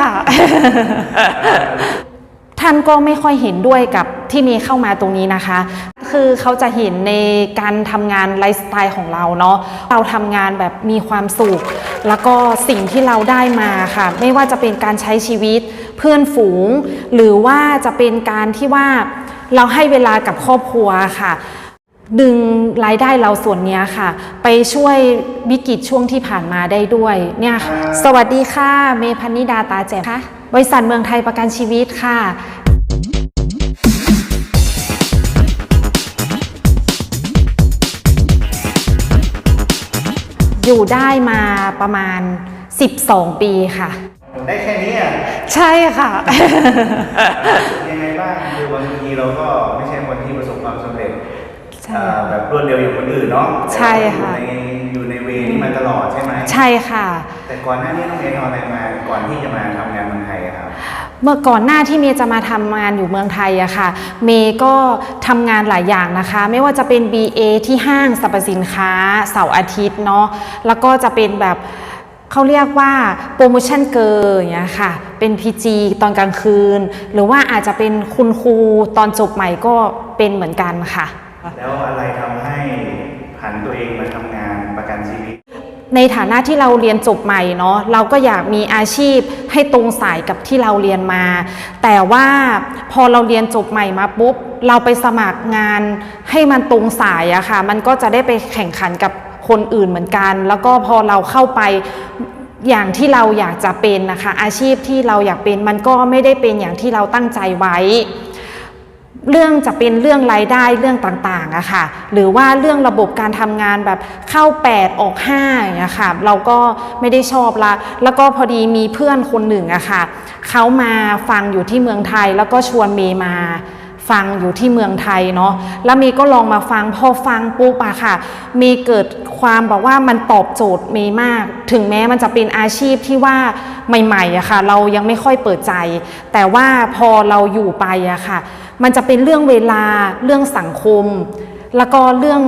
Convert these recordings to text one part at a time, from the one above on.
ค่ะ ท่านก็ไม่ค่อยเห็นด้วยกับที่มย์เข้ามาตรงนี้นะคะ คือเขาจะเห็นในการทำงานไลฟ์สไตล์ของเราเนาะ เราทำงานแบบมีความสุข แล้วก็สิ่งที่เราได้มาค่ะ ไม่ว่าจะเป็นการใช้ชีวิตเพื่อนฝูง หรือว่าจะเป็นการที่ว่าเราให้เวลากับครอบครัวค่ะ ดึงรายได้เราส่วนเนี้ยค่ะ ไปช่วยวิกฤตช่วงที่ผ่านมาได้ด้วยเนี่ยค่ะสวัสดีค่ะ เมพันนิดาตาแจ่มค่ะบริษัทเมืองไทยประกันชีวิตค่ะอยู่ได้มาประมาณ 12 ปีค่ะ ได้แค่นี้อะ ใช่ค่ะ ยังไงบ้างคือบางทีเราก็ไม่ใช่คนที่ประสบความสำเร็จใช่เอ่อ แบบรวดเร็วอย่างคนอื่นเนาะใช่ค่ะแต่ว่าอยู่ในอยู่ในเวนี้มาตลอดใช่ไหมใช่ค่ะ แต่ก่อนหน้านี้น้องเมย์ทำอะไรมาก่อนที่จะมาทำงานเมืองไทยอะครับเมื่อก่อนหน้าที่เมย์จะมาทำงานอยู่เมืองไทยอะค่ะ เมย์ก็ทำงานหลายอย่างนะคะ ไม่ว่าจะเป็น BA ที่ห้างสรรพสินค้าเสาร์อาทิตย์เนาะแล้วก็จะเป็นแบบเขาเรียกว่าโปรโมชั่นเกิร์อย่างเงี้ยค่ะ เป็น PG ตอนกลางคืน หรือว่าอาจจะเป็นคุณครูตอนจบใหม่ก็เป็นเหมือนกันค่ะ แล้วอะไรทำให้ผันตัวเองมาทำงานประกันชีวิต ในฐานะที่เราเรียนจบใหม่เนาะเราก็อยากมีอาชีพให้ตรงสายกับที่เราเรียนมา แต่ว่าพอเราเรียนจบใหม่มาปุ๊บเราไปสมัครงานให้มันตรงสายอะค่ะ มันก็จะได้ไปแข่งขันกับคนอื่นเหมือนกัน แล้วก็พอเราเข้าไปอย่างที่เราอยากจะเป็นนะคะ อาชีพที่เราอยากเป็นมันก็ไม่ได้เป็นอย่างที่เราตั้งใจไว้ เรื่องจะเป็นเรื่องรายได้เรื่องต่างๆอะค่ะ หรือว่าเรื่องระบบการทำงานแบบเข้า 8 ออก5อย่างเงี้ยค่ะเราก็ไม่ได้ชอบละแล้วก็พอดีมีเพื่อนคนหนึ่งอะค่ะเขามาฟังอยู่ที่เมืองไทยแล้วก็ชวนเมย์มาฟังอยู่ที่เมืองไทยเนาะแล้วเมย์ก็ลองมาฟังพอฟังปุ๊บอะค่ะ เมย์เกิดความบอกว่ามันตอบโจทย์เมย์มาก ถึงแม้มันจะเป็นอาชีพที่ว่าใหม่ๆอะค่ะ เรายังไม่ค่อยเปิดใจ แต่ว่าพอเราอยู่ไปอะค่ะ มันจะเป็นเรื่องเวลาเรื่องสังคม แล้วก็เรื่อง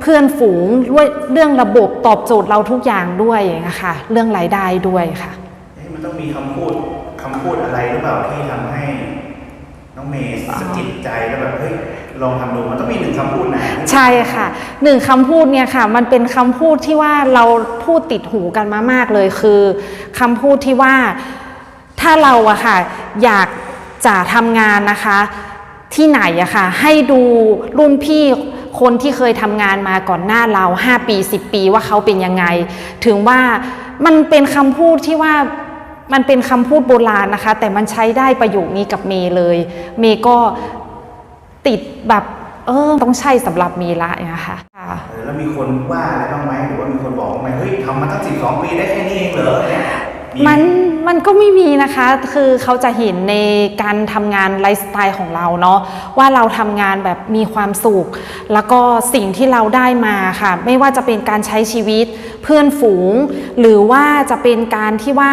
เพื่อนฝูงด้วยเรื่องระบบตอบโจทย์เราทุกอย่างด้วยอย่างเงี้ยค่ะเรื่องรายได้ด้วยค่ะเอ๊ะมันต้องมีคำพูดคำพูดอะไรหรือเปล่าที่ทำให้น้องเมย์สะกิดใจแล้วแบบเฮ้ยลองทำดูมันต้องมีหนึ่งคำพูดนะใช่ค่ะหนึ่งคำพูดเนี่ยค่ะ มันเป็นคำพูดที่ว่าเราพูดติดหูกันมามากเลยคือคำพูดที่ว่าถ้าเราอะค่ะอยากจะทำงานนะคะ ที่ไหนอะค่ะ ให้ดูรุ่นพี่คนที่เคยทำงานมาก่อนหน้าเรา 5 ปี 10 ปีว่าเขาเป็นยังไง ถึงว่ามันเป็นคำพูดที่ว่ามันเป็นคำพูดโบราณนะคะ แต่มันใช้ได้ประโยคนี้กับเมย์เลย เมย์ก็ติดแบบเออต้องใช่สำหรับเมย์ละอย่างเงี้ยค่ะค่ะเออแล้วมีคนว่าอะไรบ้างไหมหรือว่ามีคนบอกบ้างไหมเฮ้ยทำมาตั้งสิบสองปีได้แค่นี้เองเหรอเนี่ยมัน มันก็ไม่มีนะคะ คือเขาจะเห็นในการทำงานไลฟ์สไตล์ของเราเนาะว่าเราทำงานแบบมีความสุข แล้วก็สิ่งที่เราได้มาค่ะ ไม่ว่าจะเป็นการใช้ชีวิตเพื่อนฝูง หรือว่าจะเป็นการที่ว่า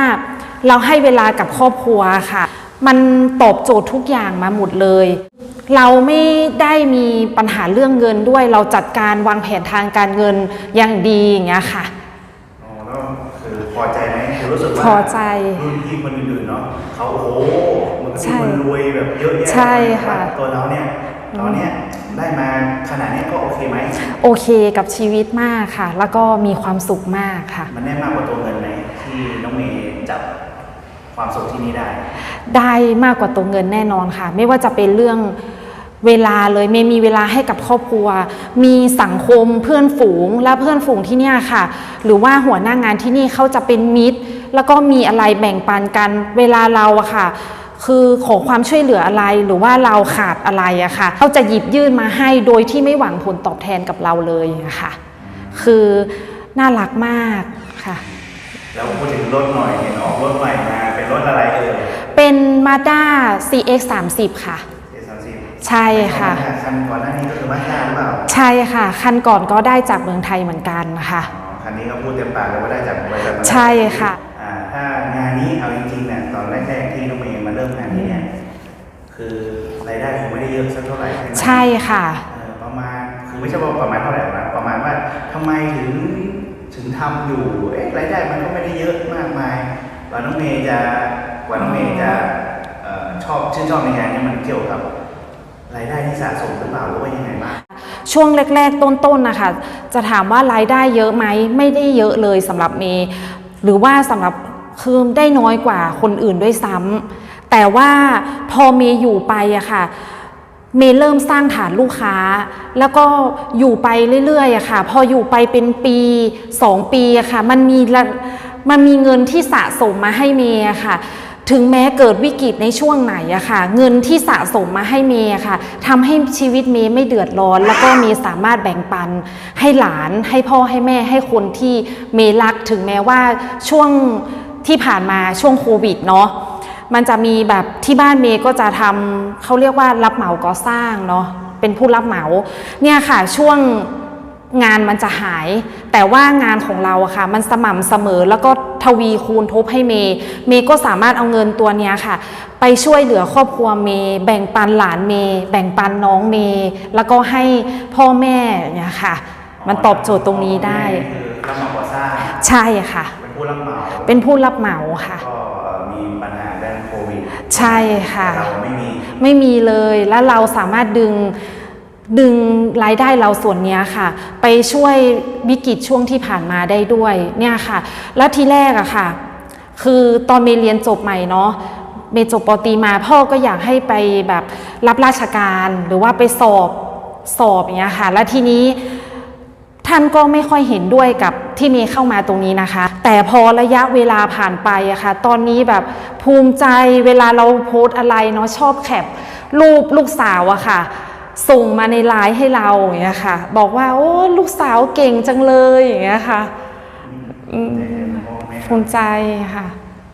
เราให้เวลากับครอบครัวค่ะ มันตอบโจทย์ทุกอย่างมาหมดเลย เราไม่ได้มีปัญหาเรื่องเงินด้วย เราจัดการวางแผนทางการเงินอย่างดีอย่างเงี้ยค่ะ คือพอใจไหมคือรู้สึกว่าพอใจรุ่นพี่คนอื่นๆเนาะเขาโอ้โหมันก็ใช่มีคนรวยแบบเยอะแยะใช่ค่ะตัวเราเนี่ยตอนเนี้ยได้มาขนาดเนี้ยก็โอเคไหมโอเคกับชีวิตมากค่ะ แล้วก็มีความสุขมากค่ะ มันได้มากกว่าตัวเงินไหมที่น้องเมย์จับความสุขที่นี่ได้ ได้มากกว่าตัวเงินแน่นอนค่ะ ไม่ว่าจะเป็นเรื่อง เวลาเลยเมย์มีเวลาให้กับครอบครัว มีสังคมเพื่อนฝูงและเพื่อนฝูงที่เนี่ยค่ะ หรือว่าหัวหน้างานที่นี่เขาจะเป็นมิตร แล้วก็มีอะไรแบ่งปันกัน เวลาเราอะค่ะ คือขอความช่วยเหลืออะไรหรือว่าเราขาดอะไรอะค่ะเขาจะหยิบยื่นมาให้โดยที่ไม่หวังผลตอบแทนกับเราเลยอะค่ะ คือน่ารักมากค่ะแล้วพูดถึงรถหน่อยเห็นออกรถใหม่มาเป็นรถอะไรเอ่ยเป็น Mazda CX 30ค่ะเอสามสิบ ใช่ค่ะ คันก่อนหน้านี้ก็คือมาสด้าหรือเปล่าใช่ค่ะ คันก่อนก็ได้จากเมืองไทยเหมือนกันค่ะ อ๋อคันนี้ก็พูดเต็มปากเลยว่าได้จากบริษัทมาสด้าใช่ค่ะ อ่าถ้างานนี้เอาจริงๆเนี่ยตอนแรกๆที่น้องเมย์มาเริ่มงานนี้เนี่ยคือรายได้คงไม่ได้เยอะสักเท่าไหร่ใช่ไหม ใช่ค่ะ เออประมาณคือไม่ใช่ว่าประมาณเท่าไหร่หรอกนะประมาณว่าทำไมถึงถึงทำอยู่เอ๊ะรายได้มันก็ไม่ได้เยอะมากมายว่าน้องเมย์จะกว่าน้องเมย์จะเอ่อชอบชื่นชอบในงานนี้มันเกี่ยวกับ รายได้ที่สะสมหรือเปล่าหรือว่ายังไงบ้าง ช่วงแรก ๆ ต้นๆนะคะ จะถามว่ารายได้เยอะไหมไม่ได้เยอะเลยสำหรับเมย์หรือว่าสำหรับคือได้น้อยกว่าคนอื่นด้วยซ้ำแต่ว่าพอเมย์อยู่ไปอะค่ะ เมย์เริ่มสร้างฐานลูกค้า แล้วก็อยู่ไปเรื่อยๆอะค่ะ พออยู่ไปเป็นปีสองปีอะค่ะ มันมีระมันมีเงินที่สะสมมาให้เมย์อะค่ะ ถึงแม้เกิดวิกฤตในช่วงไหนอะค่ะ เงินที่สะสมมาให้เมย์ค่ะทำให้ชีวิตเมย์ไม่เดือดร้อน แล้วก็เมย์สามารถแบ่งปัน ให้หลานให้พ่อให้แม่ให้คนที่เมย์รักถึงแม้ว่าช่วงที่ผ่านมาช่วงโควิดเนาะมันจะมีแบบที่บ้านเมย์ก็จะทำเขาเรียกว่ารับเหมาก่อสร้างเนาะเป็นผู้รับเหมาเนี่ยค่ะช่วง งานมันจะหาย แต่ว่างานของเราอะค่ะ มันสม่ำเสมอแล้วก็ทวีคูณทบให้เมย์เมย์ก็สามารถเอาเงินตัวเนี้ยค่ะ ไปช่วยเหลือครอบครัวเมย์แบ่งปันหลานเมย์แบ่งปันน้องเมย์แล้วก็ให้พ่อแม่เนี่ยค่ะ มันตอบโจทย์ตรงนี้ได้ คือรับเหมาก่อสร้างใช่ค่ะ เป็นผู้รับเหมาเป็นผู้รับเหมาค่ะ ก็มีปัญหาด้านโควิดใช่ค่ะ แต่เราไม่มี ไม่มีเลย แล้วเราสามารถดึง ดึงรายได้เราส่วนนี้ค่ะ ไปช่วยวิกฤตช่วงที่ผ่านมาได้ด้วยเนี่ยค่ะ แล้วทีแรกอะค่ะ คือตอนเมย์เรียนจบใหม่เนาะเมย์จบปตีมาพ่อก็อยากให้ไปแบบรับราชการหรือว่าไปสอบสอบอย่างเงี้ยค่ะ แล้วทีนี้ท่านก็ไม่ค่อยเห็นด้วยกับที่เมย์เข้ามาตรงนี้นะคะ แต่พอระยะเวลาผ่านไปอะค่ะ ตอนนี้แบบภูมิใจเวลาเราโพสต์อะไรเนาะชอบแคปรูปลูกสาวอะค่ะ ส่งมาในไลน์ให้เราอย่างเงี้ยค่ะ บอกว่าโอ้ลูกสาวเก่งจังเลยอย่างเงี้ยค่ะอืมพ่อแม่ภูมิใจค่ะ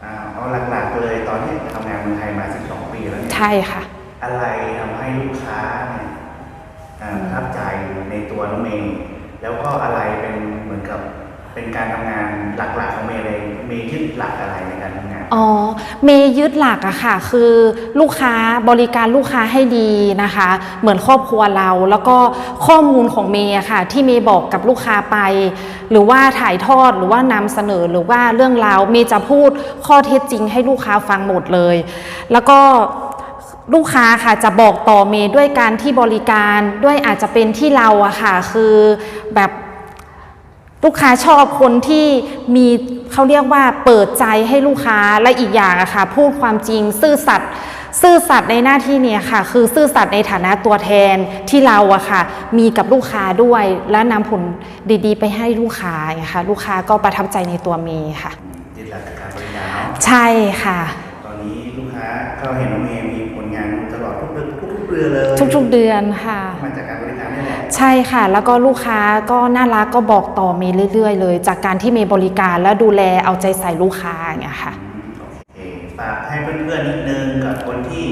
อ่าเอาหลักๆเลยตอนที่ทำงานเมืองไทยมา 12 ปีแล้วเนี่ยใช่ค่ะ อะไรทำให้ลูกค้าเนี่ยอ่าประทับใจในตัวน้องเมย์แล้วก็อะไรเป็นเหมือนกับ เป็นการทำงานหลักๆของเมย์เลยเมย์ยึดหลักอะไรในการทำงาน อ๋อ เมย์ยึดหลักอะค่ะ คือลูกค้าบริการลูกค้าให้ดีนะคะ เหมือนครอบครัวเรา แล้วก็ข้อมูลของเมย์อะค่ะ ที่เมย์บอกกับลูกค้าไป หรือว่าถ่ายทอดหรือว่านำเสนอหรือว่าเรื่องราวเมย์จะพูดข้อเท็จจริงให้ลูกค้าฟังหมดเลย แล้วก็ลูกค้าค่ะจะบอกต่อเมย์ด้วยการที่บริการด้วยอาจจะเป็นที่เราอะค่ะ คือแบบ ลูกค้าชอบคนที่มีเขาเรียกว่าเปิดใจให้ลูกค้าและอีกอย่างอะค่ะพูดความจริงซื่อสัตย์ซื่อสัตย์ในหน้าที่เนี้ยค่ะ คือซื่อสัตย์ในฐานะตัวแทนที่เราอะค่ะ มีกับลูกค้าด้วย และนำผลดีๆ ไปให้ลูกค้าอย่างเงี้ยค่ะ ลูกค้าก็ประทับใจในตัวเมย์ค่ะยึดหลักการบริการเนาะใช่ค่ะ ตอนนี้ลูกค้าก็เห็นน้องเมย์มีผลงานตลอดทุกเดือนทุกๆเดือนเลย ทุกๆเดือนค่ะ มาจากการบริการนี่แหละ ใช่ค่ะ แล้วก็ลูกค้าก็น่ารักก็บอกต่อเมย์เรื่อยๆ เลย จากการที่เมย์บริการและดูแลเอาใจใส่ลูกค้าอย่างเงี้ยค่ะ โอเคฝากให้เพื่อนๆนิดนึงกับคนที่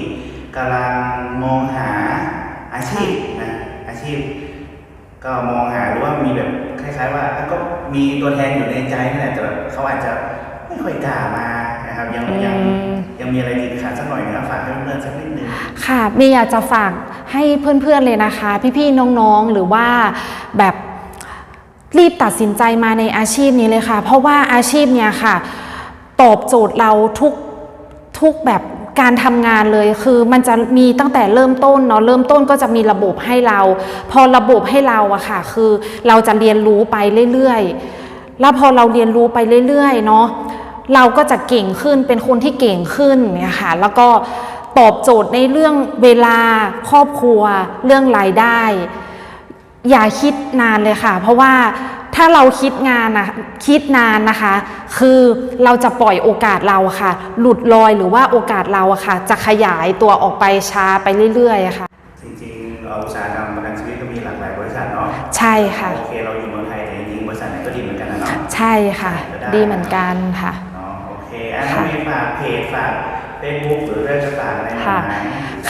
กำลังมองหาอาชีพนะอาชีพ ก็มองหาหรือว่ามีแบบคล้ายๆว่าก็มีตัวแทนอยู่ในใจนี่นแหละแต่แบบเขาอาจจะไม่ค่อยกล้ามานะครับยังยัง มยังมีอะไรติดขัดสักหน่อยนะครับฝากให้เพื่อนๆสักนิดนึงค่ะเมย์อยากจะฝากให้เพื่อนๆเลยนะคะ พี่ๆน้องๆหรือว่าแบบรีบตัดสินใจมาในอาชีพนี้เลยค่ะ เพราะว่าอาชีพเนี้ยค่ะ ตอบโจทย์เราทุกทุกแบบการทำงานเลยคือมันจะมีตั้งแต่เริ่มต้นเนาะเริ่มต้นก็จะมีระบบให้เรา พอระบบให้เราอะค่ะ คือเราจะเรียนรู้ไปเรื่อยๆ แล้วพอเราเรียนรู้ไปเรื่อยๆเนาะ เราก็จะเก่งขึ้นเป็นคนที่เก่งขึ้นเนี่ยค่ะแล้วก็ตอบโจทย์ในเรื่องเวลาครอบครัว เรื่องรายได้ อย่าคิดนานเลยค่ะ เพราะว่าถ้าเราคิดงานนะคิดนานนะคะ คือเราจะปล่อยโอกาสเราอะค่ะ หลุดลอยหรือว่าโอกาสเราอะค่ะ จะขยายตัวออกไปช้าไปเรื่อยๆอะค่ะจริงๆเอ่ออุตสาหกรรมประกันชีวิตก็มีหลากหลายบริษัทเนาะใช่ค่ะโอเคเราอยู่เมืองไทยแต่จริงๆบริษัทไหนก็ดีเหมือนกันนะเนาะใช่ค่ะ ดีเหมือนกันค่ะเนาะโอเคอะน้องเมย์ฝากเพจฝากเฟซบุ๊กหรือเรื่องจะฝากอะไรหน่อยค่ะไหม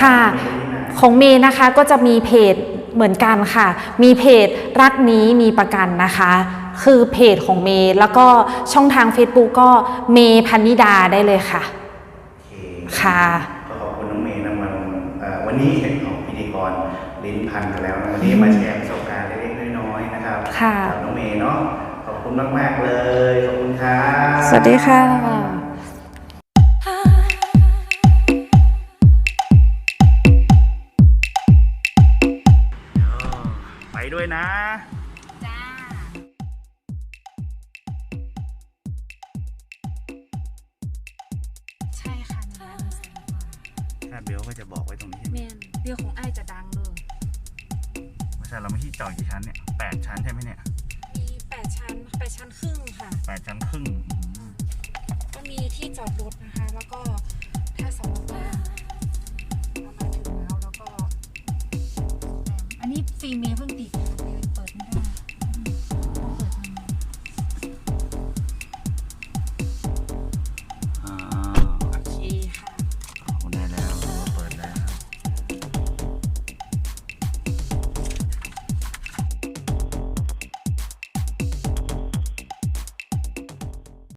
ค่ะมีที่ไหนของเมย์นะคะก็จะมีเพจเหมือนกันค่ะ มีเพจรักนี้มีประกันนะคะ คือเพจของเมย์แล้วก็ช่องทาง Facebook ก็เมย์พันนิดาได้เลยค่ะโอเคค่ะก็ขอบคุณน้องเมย์นะมันเอ่อวันนี้เห็นของพิธีกรลิ้นพันกันแล้วนะวันนี้มาแชร์ประสบการณ์เล็กๆน้อยๆนะครับค่ะกับน้องเมย์เนาะขอบคุณมากๆเลยขอบคุณครับสวัสดีค่ะะ จ้า ใช่ค่ะนี่เถ้าเบลก็จะบอกไว้ตรงนี้ใมนเดียวของไอจะดังเลยว่าใช่เราไม่ที่จอดกี่ชั้นเนี่ยแปดชั้นใช่ไหมเนี่ยมีแปดชั้นแปดชั้นครึ่งค่ะ แปดชั้นครึ่งก็มีที่จอดรถนะคะ แล้วก็ถ้าสมมติว่าเรามาถึงแล้วแล้วก็ อันนี้ฟิล์มเมย์เพิ่งติด